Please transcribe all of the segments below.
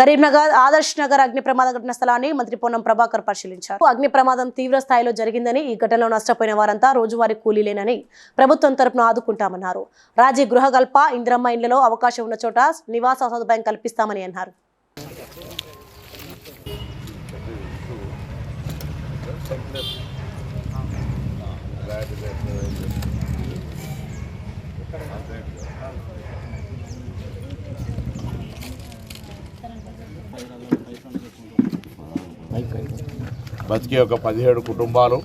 కరీంనగర్ ఆదర్శ్ నగర్ అగ్ని ప్రమాద ఘటన స్థలాన్ని మంత్రి పొన్నం ప్రభాకర్ పరిశీలించారు. అగ్ని ప్రమాదం తీవ్ర స్థాయిలో జరిగిందని ఈ ఘటనలో నష్టపోయిన వారంతా రోజువారీ కూలీలేనని ప్రభుత్వం తరపున ఆదుకుంటామన్నారు. రాజీ గృహకల్ప ఇందిరమ్మ ఇండ్లలో అవకాశం ఉన్న చోట నివాస సదుపాయం కల్పిస్తామని అన్నారు. బతికే ఒక పదిహేడు కుటుంబాలు.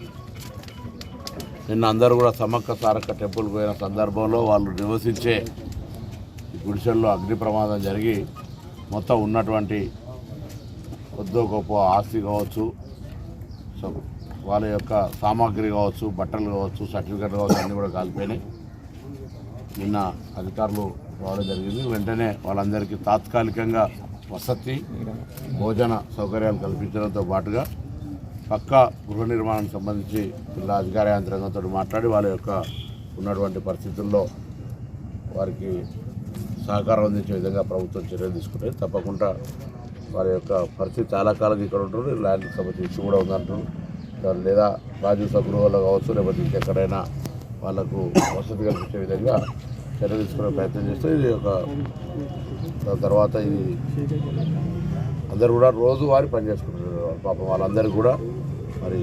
నిన్న అందరూ కూడా సమ్మక్క సారక్క టెంపుల్ పోయిన సందర్భంలో వాళ్ళు నివసించే గుడిసెల్లో అగ్ని ప్రమాదం జరిగి మొత్తం ఉన్నటువంటి కొద్దో గొప్ప ఆస్తి కావచ్చు సో వాళ్ళ యొక్క సామాగ్రి కావచ్చు బట్టలు కావచ్చు సర్టిఫికెట్ కావచ్చు అన్నీ కూడా కాలిపోయినాయి. నిన్న అధికారులు రావడం జరిగింది. వెంటనే వాళ్ళందరికీ తాత్కాలికంగా వసతి భోజన సౌకర్యాలు కల్పించడంతో పాటుగా పక్క గృహ నిర్మాణానికి సంబంధించి జిల్లా అధికార యంత్రాంగంతో మాట్లాడి వాళ్ళ యొక్క ఉన్నటువంటి పరిస్థితుల్లో వారికి సహకారం అందించే విధంగా ప్రభుత్వం చర్యలు తీసుకుంటుంది. తప్పకుండా వారి యొక్క పరిస్థితి చాలా కాలం ఇక్కడ ఉంటారు ల్యాండ్ సంబంధించి ఇష్యూ కూడా ఉందంటారు లేదా రాజు సగృహంలో కావచ్చు లేకపోతే ఇంకెక్కడైనా వాళ్ళకు వసతి కల్పించే విధంగా చర్య తీసుకునే ప్రయత్నం చేస్తే ఇది ఒక తర్వాత ఇది అందరు కూడా రోజువారి పని చేసుకుంటున్నారు పాపం వాళ్ళందరూ కూడా మరి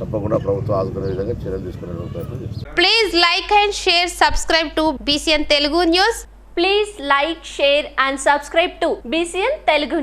తప్పకుండా ప్రభుత్వం ఆదుకునే విధంగా చర్యలు తీసుకునే ప్రయత్నం చేస్తారు. Please like and share, subscribe to BCN Telugu News. Please like, share and subscribe to BCN Telugu